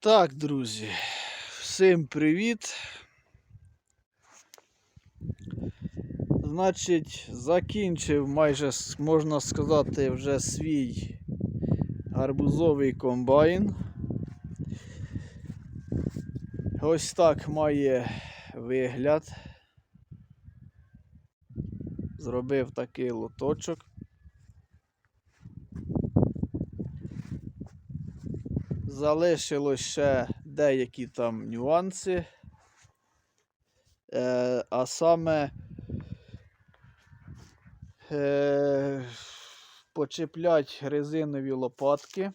Так, друзі, всім привіт. Значить, закінчив майже, можна сказати, вже свій гарбузовий комбайн. Ось так має вигляд. Зробив такий лоточок. Залишилось ще деякі там нюанси. Е, а саме е, почеплять резинові лопатки.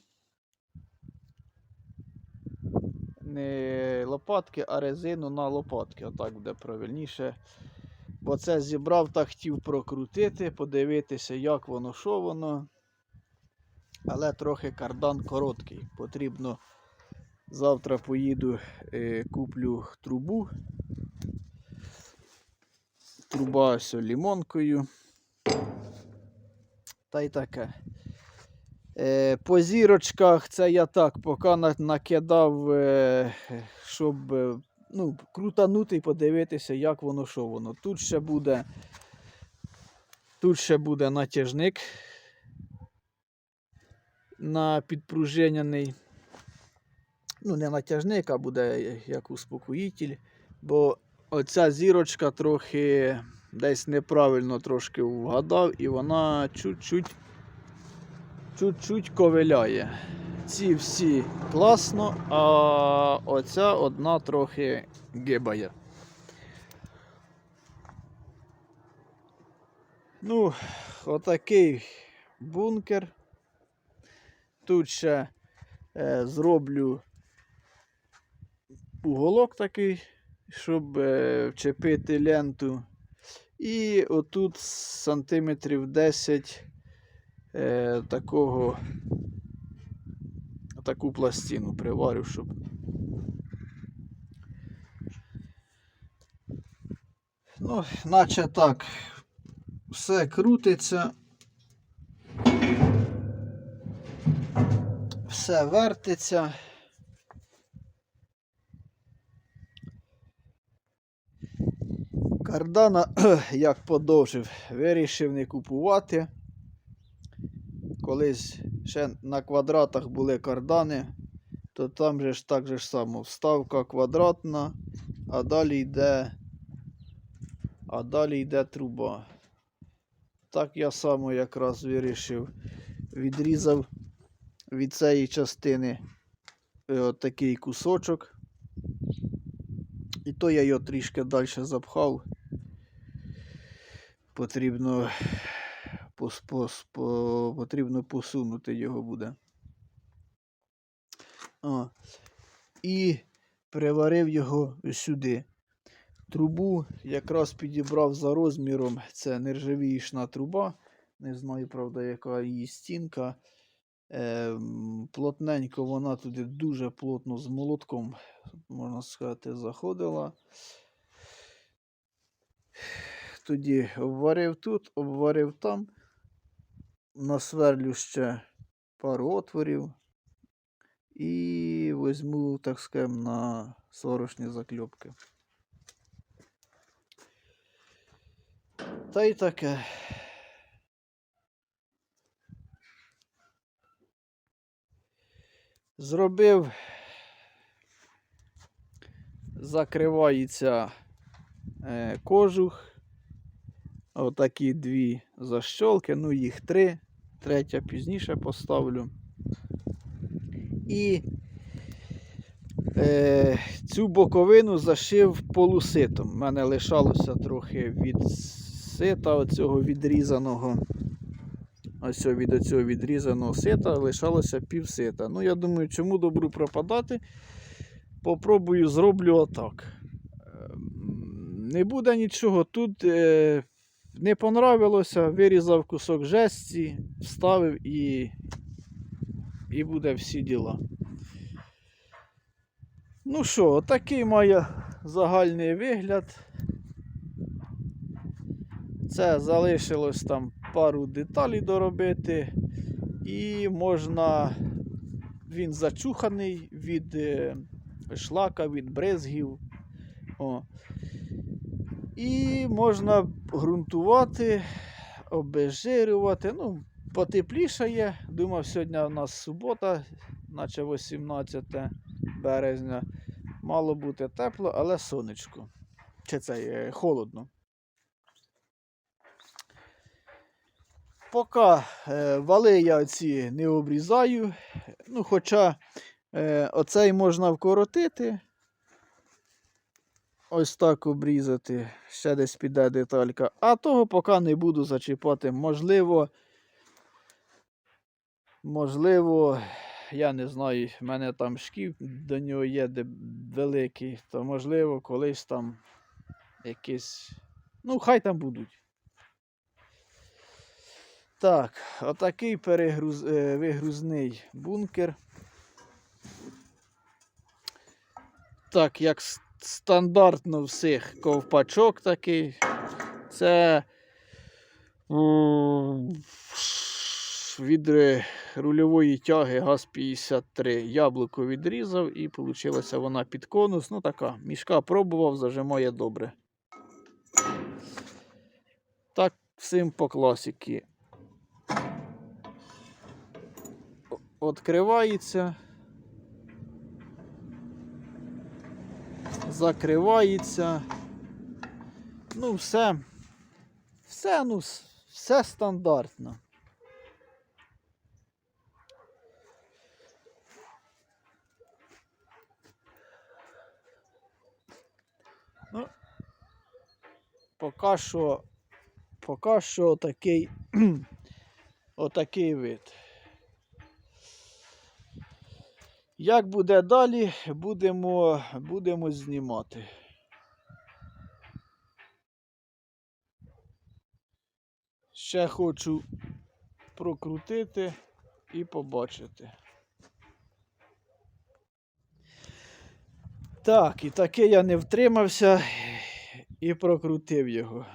Не лопатки, а резину на лопатки. Отак буде правильніше. Бо це зібрав та хотів прокрутити, подивитися, як воно, що воно. Але трохи кардан короткий. Потрібно завтра поїду, е, куплю трубу. Труба ось лімонкою. Та й таке. Е, по зірочках це я так поки накидав, е, щоб ну, крутанути і подивитися, як воно, що воно. Тут ще буде, тут ще буде натяжник на підпружиняний. Ну, не натяжник, а буде як успокоїтель. Бо оця зірочка трохи десь неправильно трошки вгадав, і вона чуть-чуть чуть-чуть ковиляє. Ці всі класно, а оця одна трохи гибає. Ну, отакий бункер. Тут ще е, зроблю уголок такий, щоб е, вчепити ленту. І отут сантиметрів 10 е, такого таку пластину приварю, щоб. Ну, наче так, все крутиться. Все вертиться. Кардана, як подовжив, вирішив не купувати. Колись ще на квадратах були кардани, то там же ж так же ж само вставка квадратна, а далі йде, а далі йде труба. Так я само якраз вирішив, відрізав від цієї частини е, отакий кусочок. І то я його трішки далі запхав. Потрібно, пос, пос, по, потрібно посунути його буде. О. І приварив його сюди. Трубу якраз підібрав за розміром. Це нержавіючна труба. Не знаю, правда, яка її стінка. Ем, плотненько вона туди дуже плотно з молотком, можна сказати, заходила. Тоді обварив тут, обварив там, насверлю ще пару отворів і візьму, так скажем, на сварочні закльопки. Та й таке. Зробив, закривається е, кожух. Отакі дві защолки, ну їх три, третя пізніше поставлю. І е, цю боковину зашив полуситом. У мене лишалося трохи від сита оцього відрізаного. Ось від оцього відрізаного сита лишалося пів сита. Ну, я думаю, чому добру пропадати. Попробую зроблю отак. Ем, Не буде нічого. Тут е, не понравилося, вирізав кусок жесті, вставив і, і буде всі діла. Ну що, отакий має загальний вигляд. Це залишилось там пару деталей доробити, і можна він зачуханий від е, шлака, від брезгів. О. І можна ґрунтувати, обезжирювати. Ну, потеплішає. Думав, сьогодні у нас субота, наче 18 березня. Мало бути тепло, але сонечко. Чи це е, холодно. Поки е, вали я ці не обрізаю. Ну, хоча е, оцей можна вкоротити. Ось так обрізати. Ще десь піде деталька. А того поки не буду зачіпати. Можливо, можливо, я не знаю, в мене там шків до нього є великий, то можливо, колись там якийсь. Ну, хай там будуть. Так, отакий перегруз... е, вигрузний бункер. Так, як стандартно всіх ковпачок такий. Це від рульової тяги ГАЗ-53 яблуко відрізав і вийшла вона під конус. Ну така, мішка пробував, зажимає добре. Так, всім по класіки. Откривається. Закривається. Ну, все. Все, ну, все стандартно. Ну, поки що, поки що такий, отакий вид. Як буде далі, будемо, будемо знімати. Ще хочу прокрутити і побачити. Так, і таке я не втримався і прокрутив його.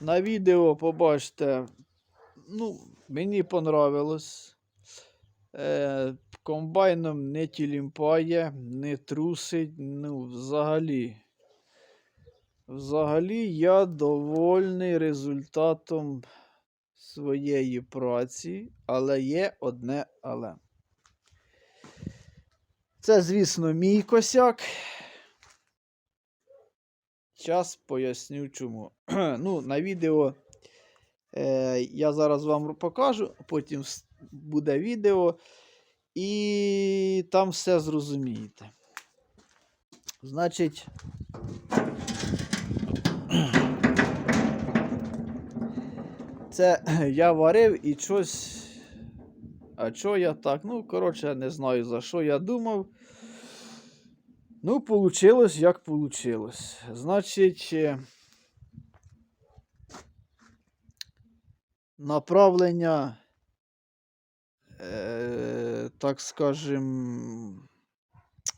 На відео побачите, ну, мені понравилось. Е, комбайном не тілімпає, не трусить, ну, взагалі. Взагалі я довольний результатом своєї праці, але є одне але. Це, звісно, мій косяк. Час поясню чому. ну, на відео е, я зараз вам покажу, потім буде відео, і там все зрозумієте. Значить, це я варив і щось. А що я так? Ну, коротше, не знаю за що я думав. Ну, получилось, як получилось. Значить, е, направлення, е, так скажем,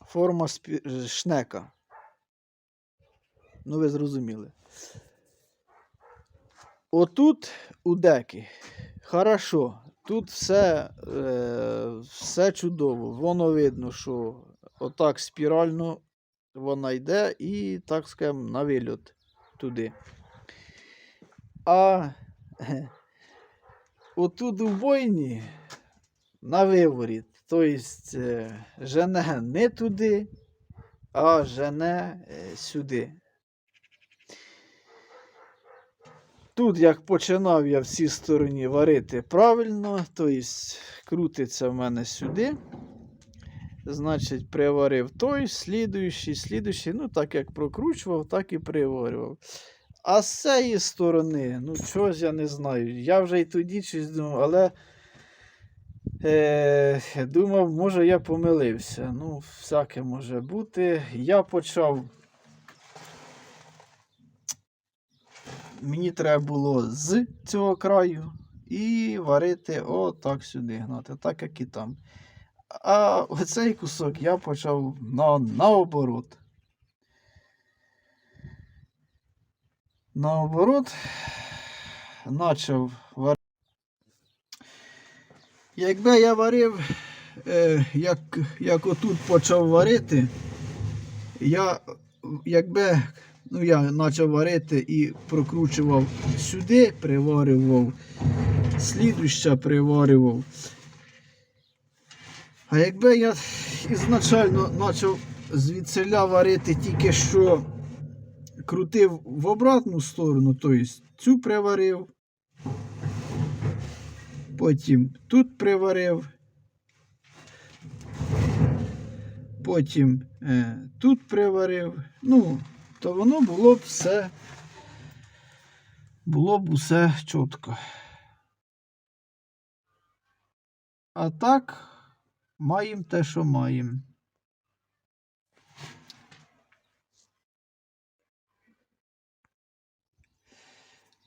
форма спі... шнека. Ну, ви зрозуміли. Отут у деки. Хорошо. Тут все, е, все чудово. Воно видно, що отак спірально вона йде і, так скажемо, на вильот туди. А отут у бойні на виворіт. Тобто е, жене не туди, а жене е, сюди. Тут, як починав я в цій стороні варити правильно, тобто крутиться в мене сюди. Значить, приварив той, слідуючий, слідуючий. Ну, так як прокручував, так і приварював. А з цієї сторони, ну чогось я не знаю. Я вже й тоді щось думав, але е, думав, може я помилився. Ну, всяке може бути. Я почав. Мені треба було з цього краю і варити отак сюди гнати, так як і там. А оцей кусок я почав на, наоборот. Наоборот, почав варити. Якби я варив, е, як, як отут почав варити, я якби ну, я почав варити і прокручував сюди, приварював, слідуща приварював. А якби я ізначально почав звідсиля варити тільки що крутив в обратну сторону, тобто цю приварив, потім тут приварив, потім е, тут приварив, ну, то воно було б все, було б усе чітко. А так, маємо те, що маємо.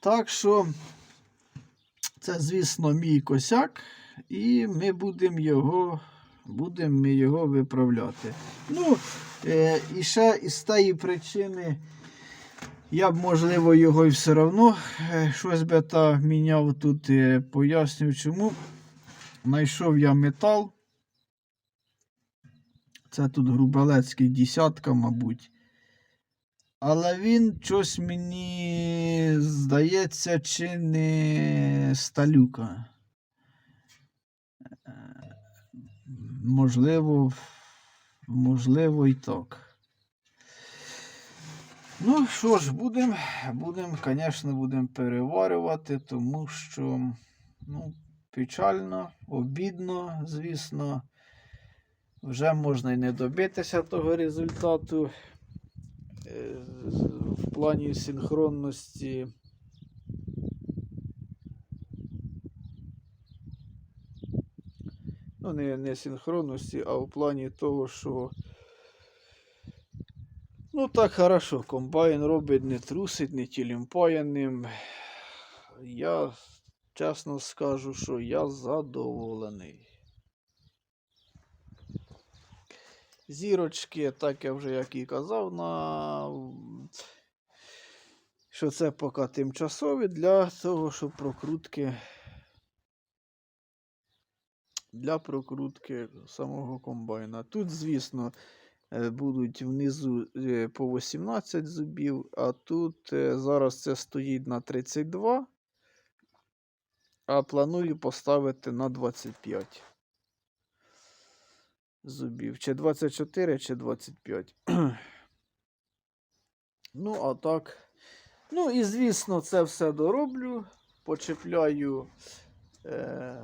Так що це, звісно, мій косяк, і ми будемо його, будемо ми його виправляти. Ну, е, і ще із тієї причини я б, можливо, його і все одно е, щось би та міняв тут, е, поясню чому. Знайшов я метал. Це тут грубелецький десятка, мабуть. Але він щось мені здається, чи не сталюка. Е, Можливо, можливо і так. Ну що ж, будемо, будем, звісно, будемо переварювати, тому що ну, печально, обідно, звісно. Вже можна і не добитися того результату в плані синхронності. Ну, не, не синхронності, а в плані того, що. Ну, так хорошо, комбайн робить, не трусить, не тілімпає ним. Я чесно скажу, що я задоволений. Зірочки, так я вже як і казав, на... що це поки тимчасові для того, щоб прокрутки. Для прокрутки самого комбайна. Тут, звісно, е, будуть внизу е, по 18 зубів, а тут е, зараз це стоїть на 32, а планую поставити на 25 зубів. Чи 24, чи 25. ну, а так. Ну, і звісно, це все дороблю. Почепляю е,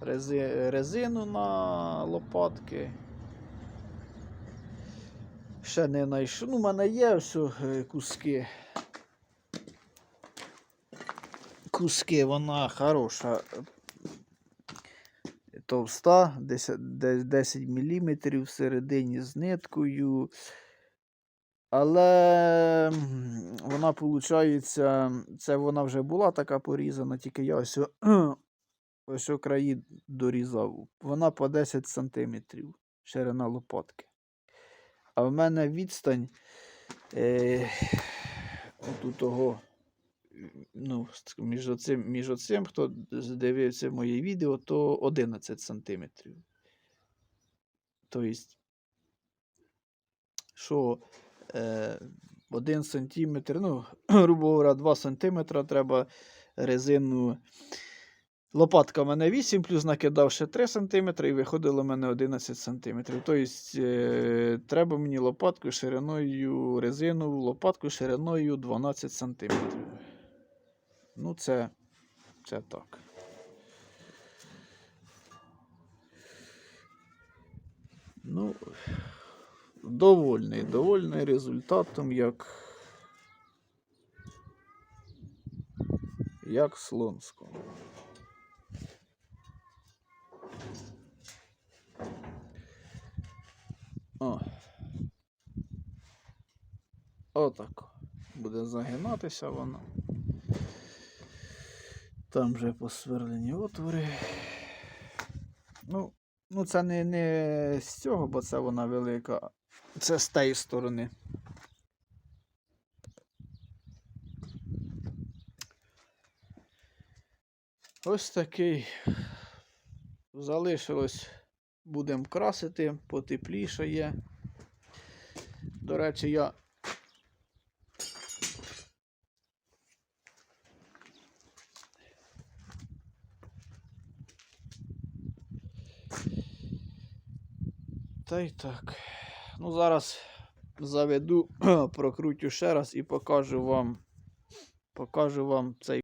рези, резину на лопатки. Ще не знайшов. Ну, у мене є все куски. Куски, вона хороша товста, 10, 10 мм всередині з ниткою. Але вона, виходить, це вона вже була така порізана, тільки я ось, ось о краї дорізав. Вона по 10 см ширина лопатки. А в мене відстань е, у того ну, між оцим, між оцим, хто дивився моє відео, то 11 сантиметрів. Тобто, що е, 1 сантиметр, ну, грубо говоря, 2 сантиметра треба резину. Лопатка в мене 8, плюс накидав ще 3 см і виходило в мене 11 см. Тобто е, треба мені лопатку шириною резину, лопатку шириною 12 см. Ну, це, це так. Ну, довольний, довольний результатом, як, як Слонського. О. Отак. Буде загинатися вона. Там вже посверлені отвори. Ну, ну це не, не з цього, бо це вона велика. Це з тієї сторони. Ось такий. Залишилось, будемо красити, потеплішає. До речі, я Та й так. Ну, зараз заведу, прокрутю ще раз і покажу вам, покажу вам цей.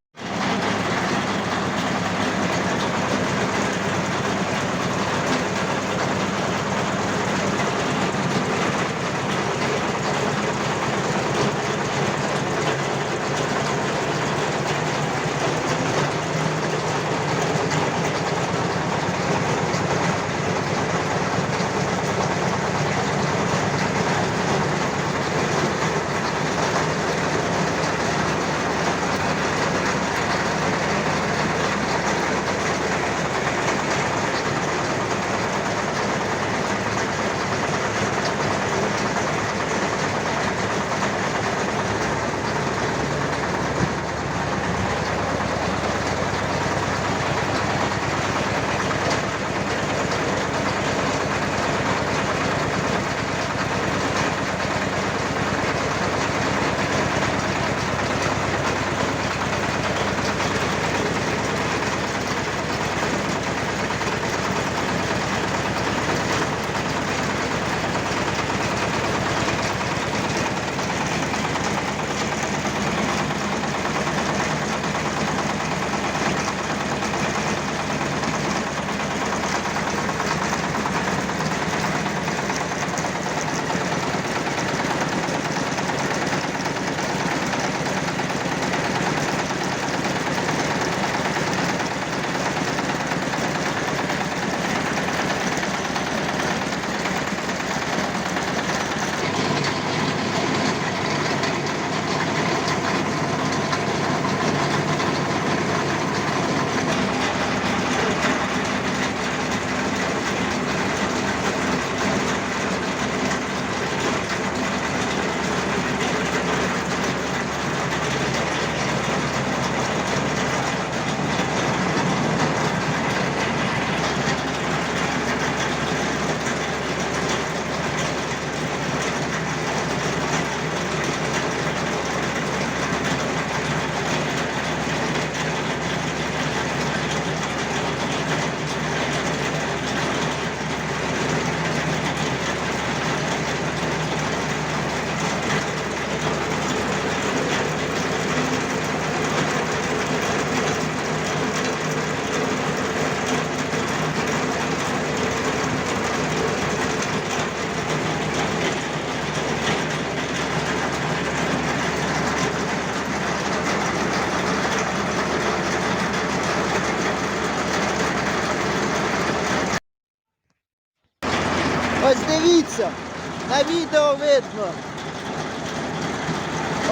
Видно.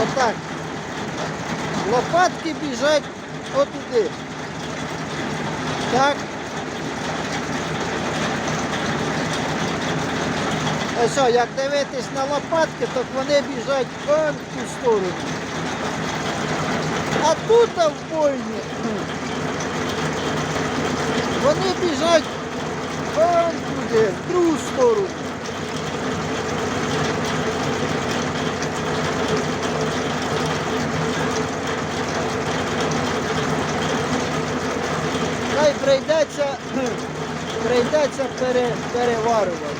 Отак. Лопатки біжать отуди. Так. Ось, як дивитись на лопатки, то вони біжать вон ту сторону. А тут в бойні вони біжать вон туди, в другу сторону. Прийдеться, прийдеться пере, переварювати.